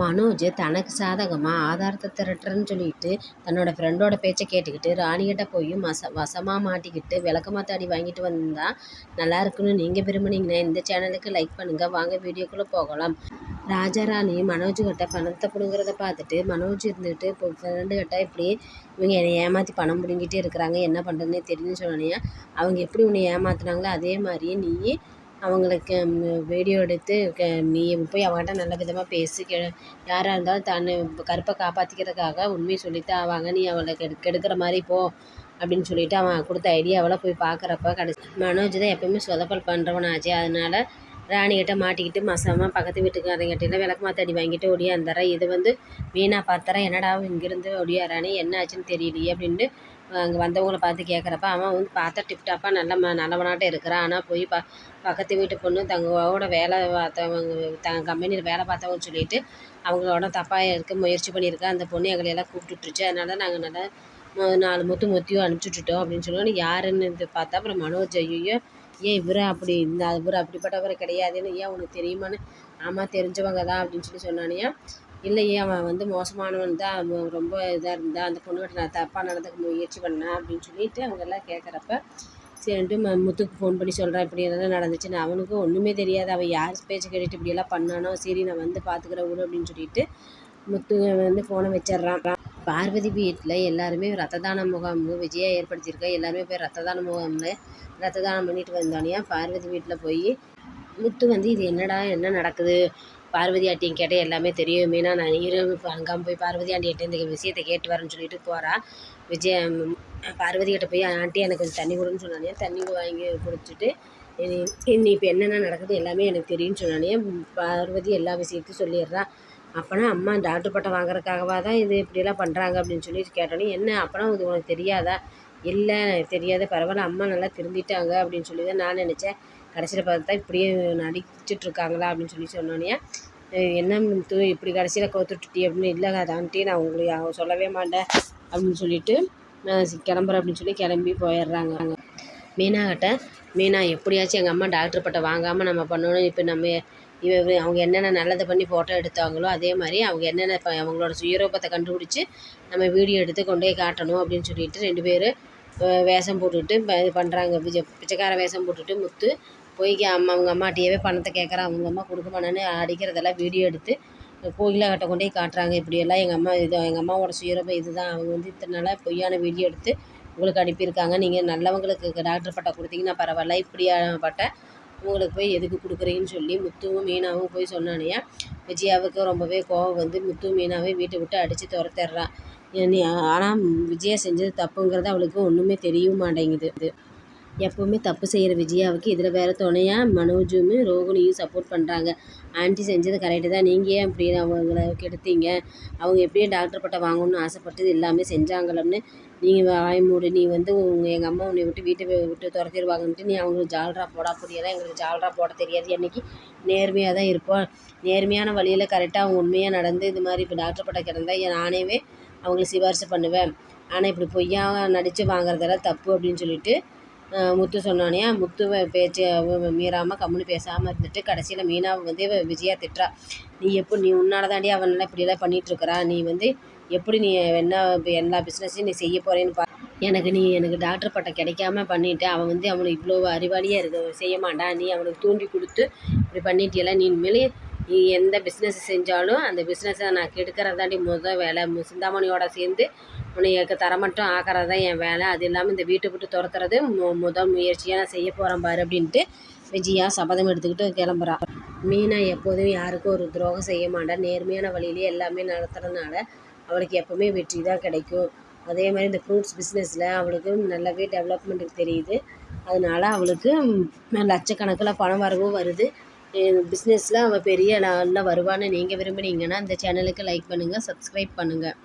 மனோஜ் தனக்கு சாதகமாக ஆதாரத்தை திரட்டுறேன்னு சொல்லிட்டு தன்னோட ஃப்ரெண்டோட பேச்சை கேட்டுக்கிட்டு ராணிகிட்ட போய் மச வசமாக மாட்டிக்கிட்டு விளக்கமாத்த அடி வாங்கிட்டு வந்தால் நல்லா இருக்குன்னு நீங்கள் விரும்புனீங்கன்னா இந்த சேனலுக்கு லைக் பண்ணுங்கள் வாங்க வீடியோக்குள்ளே போகலாம். ராஜாராணி மனோஜ்கிட்ட பணத்தை பிடுங்குறத பார்த்துட்டு மனோஜ் இருந்துட்டு இப்போ ஃப்ரெண்டுகிட்ட இப்படி இவங்க என்னை ஏமாற்றி பணம் பிடுங்கிட்டே இருக்கிறாங்க என்ன பண்ணுறதுனே தெரியுதுன்னு சொன்னோன்னே அவங்க எப்படி உன்னை ஏமாத்துனாங்களோ அதே மாதிரியே நீ அவங்களுக்கு வீடியோ எடுத்து க நீ போய் அவங்ககிட்ட நல்ல விதமாக பேசி கெ யாராக இருந்தாலும் தன்னை கருப்பை காப்பாற்றிக்கிறதுக்காக உண்மையை சொல்லித்தான் ஆவாங்க நீ அவளை கெடு கெடுக்கிற மாதிரி போ அப்படின்னு சொல்லிவிட்டு அவன் கொடுத்த ஐடியாவெல்லாம் போய் பார்க்குறப்ப கடைசி மனோஜ் தான் எப்பவுமே சொதப்பல் பண்ணுறவனாச்சே அதனால ராணிகிட்ட மாட்டிக்கிட்டு மசமாக பக்கத்து வீட்டுக்காரங்கிட்டலாம் விளக்கு மாத்தாடி வாங்கிட்டு ஒடியாந்துடுறேன் இது வந்து வீணாக பார்த்துறேன் என்னடா இங்கேருந்து ஒடியாரானே என்ன ஆச்சுன்னு தெரியலையே அப்படின்ட்டு அங்கே வந்தவங்கள பார்த்து கேட்குறப்ப அவன் வந்து பார்த்தா டிப்டாப்பாக நல்ல ம நல்லவனாட்டம் இருக்கிறான் ஆனால் போய் ப பக்கத்து வீட்டு பொண்ணு தங்களோட வேலை பார்த்தவங்க த கம்பெனியில் வேலை பார்த்தவங்கன்னு சொல்லிட்டு அவங்களோட தப்பாக இருக்க முயற்சி பண்ணியிருக்கா. அந்த பொண்ணு எங்களையெல்லாம் கூப்பிட்டுட்ருச்சு. அதனால நாங்கள் நல்லா நாலு முத்து முத்தியும் அனுப்பிச்சி விட்டுட்டோம் அப்படின்னு சொல்லுவோம் யாருன்னு பார்த்தா? அப்புறம் மனோஜ் ஐயோ ஏன் இவர் அப்படி? இந்த இவர் அப்படிப்பட்டவர் கிடையாதுன்னு ஏன் உனக்கு தெரியுமான்னு? ஆமாம் தெரிஞ்சவங்க தான் அப்படின்னு சொல்லி சொன்னானியா இல்லையே அவன் வந்து மோசமானவன் தான் அவன் ரொம்ப இதாக இருந்தா அந்த பொண்ணுகிட்ட நான் தப்பாக நடந்துக்க முயற்சி பண்ணேன் அப்படின்னு சொல்லிட்டு அவங்கெல்லாம் கேட்குறப்ப சரின்ட்டு ம முத்துக்கு ஃபோன் பண்ணி சொல்கிறேன் இப்படி எல்லாம் நடந்துச்சுன்னு அவனுக்கும் ஒன்றுமே தெரியாது. அவன் யார் பேச்சு கேட்டுட்டு இப்படியெல்லாம் பண்ணானோ சரி நான் வந்து பார்த்துக்கிறேன் விடு அப்படின்னு சொல்லிட்டு முத்து வந்து ஃபோனை வச்சிட்றான். பார்வதி வீட்டில் எல்லாருமே ரத்த தான முகாம் விஜயா ஏற்படுத்தியிருக்கா எல்லாருமே போய் ரத்த தான முகாமில் ரத்த தானம் பண்ணிட்டு வந்தோடனே பார்வதி வீட்டில் போய் முத்து வந்து இது என்னடா என்ன நடக்குது? பார்வதி ஆட்டியும் கேட்டால் எல்லாமே தெரியும். மீனா நான் இரவு அங்காமல் போய் பார்வதி ஆண்டிகிட்ட இந்த விஷயத்தை கேட்டு வரேன்னு சொல்லிட்டு போகிறா விஜய பார்வதி கிட்ட போய் ஆண்டி எனக்கு கொஞ்சம் தண்ணி கொடுன்னு சொன்னானே. தண்ணி வாங்கி குடிச்சிட்டு நீ இப்போ என்னென்ன நடக்குது எல்லாமே எனக்கு தெரியும்னு சொன்னானே. பார்வதி எல்லா விஷயத்தையும் சொல்லிடுறா. அப்போனா அம்மா டாக்டர் பட்டம் வாங்குறதுக்காகவா தான் இது இப்படியெல்லாம் பண்ணுறாங்க அப்படின்னு சொல்லி கேட்டோன்னே என்ன? அப்போனா இது உனக்கு தெரியாதா? இல்லை தெரியாது பரவாயில்ல அம்மா நல்லா திருந்திட்டாங்க அப்படின்னு சொல்லி தான் நான் நினச்சேன். கடைசியில் பார்த்தா இப்படியே நடிச்சிட்ருக்காங்களா அப்படின்னு சொல்லி சொன்னோன்னே என்ன தூ இப்படி கடைசியில் கோத்துட்டுட்டி அப்படின்னு இல்லை அதான்ட்டி நான் உங்களுக்கு சொல்லவே மாட்டேன் அப்படின்னு சொல்லிட்டு நான் கிளம்புறேன் அப்படின்னு சொல்லி கிளம்பி போயிடுறாங்க. மீனாகிட்ட மீனா எப்படியாச்சும் எங்கள் அம்மா டாக்டர் பட்டம் வாங்காமல் நம்ம பண்ணணும். இப்போ நம்ம இவ அவங்க என்னென்ன நல்லது பண்ணி ஃபோட்டோ எடுத்தாங்களோ அதே மாதிரி அவங்க என்னென்ன இப்போ அவங்களோட சுயரூபத்தை கண்டுபிடிச்சி நம்ம வீடியோ எடுத்து கொண்டு போய் காட்டணும் அப்படின்னு சொல்லிட்டு ரெண்டு பேர் வேஷம் போட்டுக்கிட்டு இது பண்ணுறாங்க விஜய் பிச்சைக்கார வேஷம் போட்டுட்டு முத்து போய் அம்மா அவங்க அம்மாட்டியவே பணத்தை கேட்குறான் அவங்க அம்மா கொடுக்க மாட்டேன்னு அடிக்கிறதெல்லாம் வீடியோ எடுத்து கோயிலாகட்ட கொண்டு போய் காட்டுறாங்க. இப்படியெல்லாம் எங்கள் அம்மா இது எங்கள் அம்மாவோட சுயரூபம் இது தான் அவங்க வந்து இத்தனை நாளாக பொய்யான வீடியோ எடுத்து உங்களுக்கு அனுப்பியிருக்காங்க. நீங்கள் நல்லவங்களுக்கு டாக்டர் பட்டம் கொடுத்தீங்கன்னா பரவாயில்ல. இப்படியான பட்டை உங்களுக்கு போய் எதுக்கு கொடுக்குறீங்கன்னு சொல்லி முத்துவும் மீனாவும் போய் சொன்னானையா விஜயாவுக்கு ரொம்பவே கோவம் வந்து முத்து மீனாவே வீட்டை விட்டு அடித்து துரத்திட்றான் ஆனால் விஜயா செஞ்சது தப்புங்கிறது அவளுக்கு ஒன்றுமே தெரியவும் மாட்டேங்குது. எப்போவுமே தப்பு செய்கிற விஜயாவுக்கு இதில் வேறு துணையாக மனோஜும் ரோகிணியும் சப்போர்ட் பண்ணுறாங்க ஆண்டி செஞ்சது கரெக்டு தான். நீங்கள் ஏன் இப்படி அவங்கள கெடுத்தீங்க? அவங்க எப்படியே டாக்டர் பட்டம் வாங்கணும்னு ஆசைப்பட்டது எல்லாமே செஞ்சாங்களம்னு நீங்கள் வாய் மூடு. நீ வந்து உங்கள் எங்கள் அம்மா உன்னை விட்டு வீட்டை விட்டு துரத்திடுவாங்கன்ட்டு நீ அவங்களுக்கு ஜால்ரா போடா புரியலாம் எங்களுக்கு ஜால்ரா போட தெரியாது. என்றைக்கு நேர்மையாக தான் இருப்போம். நேர்மையான வழியில் கரெக்டாக அவங்க உண்மையாக நடந்து இது மாதிரி இப்போ டாக்டர் பட்டம் கிடந்தால் நானேவே அவங்களுக்கு சிபாரிசு பண்ணுவேன். ஆனால் இப்படி பொய்யாக நடித்து வாங்குறதெல்லாம் தப்பு அப்படின்னு சொல்லிட்டு முத்து சொன்னானே முத்துவை பேச்சு மீறாமல் கம்முன்னு பேசாமல் இருந்துட்டு கடைசியில் மீனாவை வந்து விஜயா திட்டுறா. நீ எப்போ நீ உன்னால் தாண்டி அவனெல்லாம் இப்படியெல்லாம் பண்ணிகிட்ருக்குறா நீ வந்து எப்படி நீ என்ன எல்லா பிஸ்னஸையும் நீ செய்ய போகிறேன்னு பா எனக்கு நீ எனக்கு டாக்டர் பட்டம் கிடைக்காம பண்ணிவிட்டு அவன் வந்து அவனுக்கு இவ்வளோ அறிவாளியாக இருக்க செய்ய மாட்டான் நீ அவனுக்கு தூண்டி கொடுத்து இப்படி பண்ணிட்டியல நீ இனிமேல் நீ எந்த பிஸ்னஸ் செஞ்சாலும் அந்த பிஸ்னஸை நான் கெடுக்கிறதாண்டி முதல் வேலை. சிந்தாமணியோட சேர்ந்து உன்னை தரமட்டம் ஆக்கிறது தான் என் வேலை. அது இல்லாமல் இந்த வீட்டை விட்டு துரத்துறது முதல் முயற்சியாக நான் செய்ய போகிறேன் பாரு அப்படின்ட்டு விஜயா சபதம் எடுத்துக்கிட்டு கிளம்புறா. மீனா எப்போதும் யாருக்கும் ஒரு துரோகம் செய்ய மாட்டா. நேர்மையான வழியிலே எல்லாமே நடத்துறதுனால அவளுக்கு எப்போவுமே வெற்றி தான் கிடைக்கும். அதே மாதிரி இந்த ஃப்ரூட்ஸ் பிஸ்னஸில் அவளுக்கு நல்லாவே டெவலப்மெண்ட்டுக்கு தெரியுது. அதனால் அவளுக்கு லட்சக்கணக்கில் பணம் வரவும் வருது. பிஸ்னஸில் அவள் பெரிய நல்லா வருவான்னு நீங்கள் விரும்புனீங்கன்னா இந்த சேனலுக்கு லைக் பண்ணுங்கள் சப்ஸ்கிரைப் பண்ணுங்கள்